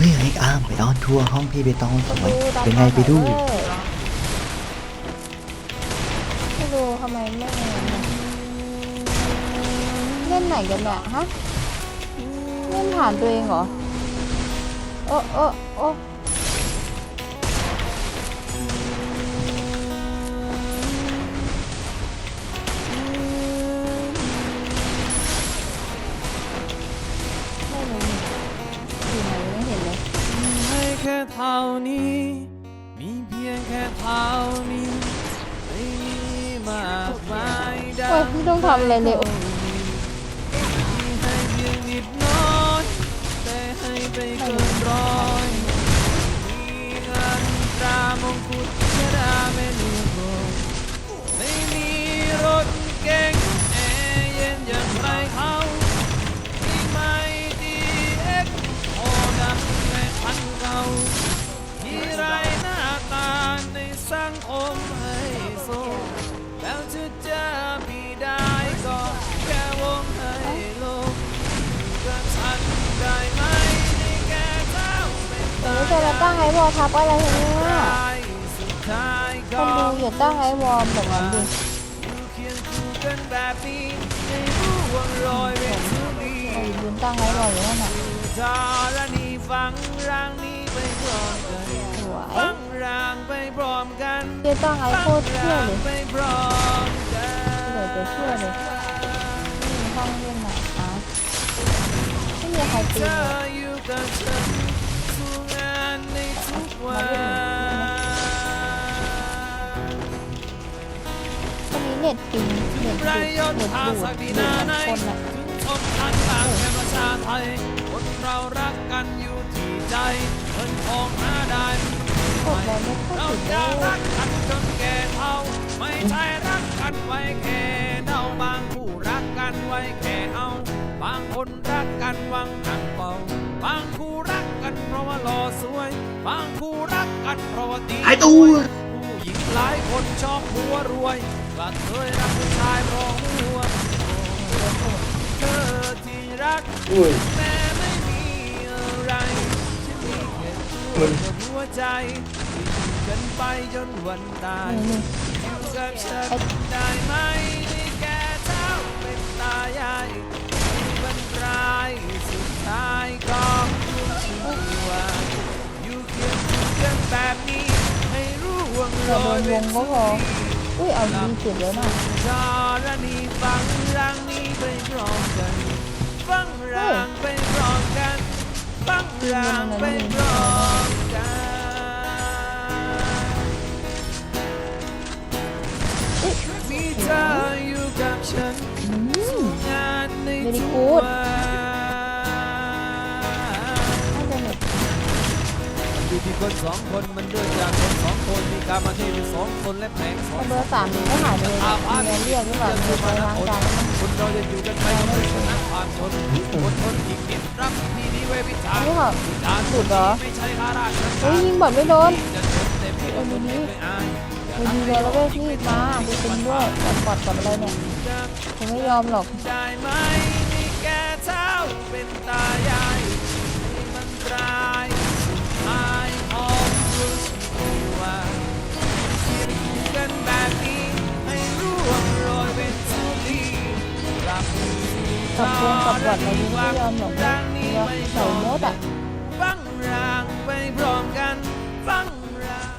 เฮ้ยไอ้อามไปออนทัวร์ห้องพี่เบตองสวยตามเป็นไงไปดู ไม่ดูทำไมไม่เล่นไหนกันเนี่ยฮะ เล่นผ่านตัวเองเหรอ โอ้โอ้โอ้ ท่านี้ มีเพียงแค่เท่านี้ ไม่มีมากมายได้โอ้ยไม่ต้องทำอะไรเลยให้เพียงนิดน้อยแต่ให้ไปเกินร้อย คมให้โซแล้วจะเจอพี่ได้ก็แค่วงให้ลกกับฉันได้ไหมในแก่เจ้าเป็นตาไม่ใช่เราตั้งไอ้วอลทับอะไรอย่างเงี้ยคนดูอย่าตั้งไอ้วอลแบบนั้นดิอยู่เคียงคู่กันแบบนี้ในรู้ว่ารอยเป็นสุรีไอ้ยืนตั้งไอ้วอลอยู่นั่นน่ะ ธรณีฟังร่างนี้ไปพร้อน กันเจ๊ตั้งไอ้โคตรเชื่อเลยไปพร้อมกันเดี๋ยวจะเชื่อเลยไม่มีห้องเล่นไหนอะไม่มีใครตีเธเลอยอยู่กับฉันสู้งานในทุกวันคนนี้เน็ตปิงเน็ตไรดูดยศเน็ตทาดูดสักดูดีดนาไหนคนอะถึงชนทันต่างแค่ประชาไทยคนเรารักกันอยู่ที่ใจเงินทองหาได้กดอะไรไม่ค่อยเราติดเลจะยรักกันจนแก่เท่า ไม่ใช่รักกันไว้แค่เดาบางคู่รักกันไว้แค่เอาบางคนรักกันหวังอังเปาบางคู่รักกันเพราะว่าหล่อสวย บางคู่รักกันเพราะว่าดีหายตัวผู้หญิงหลายคนชอบผัวรวยก็เคยรักผู้ชายเพราะหัวเธอที่รักอุ้ยแม้ไม่มีอะไรฉันมีแค่ตัวกับหัวใจที่อยู่ กันไปจนวันตายนี่อยู่กับฉันได้ไหมนี่แกเจ้าเป็นตายายที่บรรรายสุดท้ายก็รู้ชื่อว่าอยู่เคียงคู่กันแบบนี้ให้รู้ว่างๆรอย่าอโดยนวเป็นงก็สุพอขีอุ้ยเอาดีเจ็บแล้วน่ะธรณีฟังร่างนี้ไปพร้อมกันฟังร่างไปพร้อมกันฟังร่างไปพร้อมานใน Very ทุก good วันน่าจะเน็ตอยู่ที่คนสองคนมันเรื่องจากคนสองคนมีการมาที่เป็นสองคนและแผงสองเบอร์สามก็หายไปเลยเมียเรียกหรือเปล่ามีไปล้างจานแล้วมั้งคนเราจะอยู่กันไปก็ไม่ชนะความทนอดทนอีกนิดรับที่นี้ไว้วิจาอันรนี้เหรอการหลุดเหรอไม่ใช่ข้าราชเฮ้กายรยิงบอลไม่โดนจะทนเต็มที่ก็ทนไม่อายไปยิงโดนแล้วเว้ยพี่มาดูเป็นด้วยกอดกอดกับอะไรเนี่ยผมไม่ยอมหรอก ช่วงก่อนก่อนเราไม่ยอมหลงรักเส่มดอะฟังรางไปพร้อมกันฟัง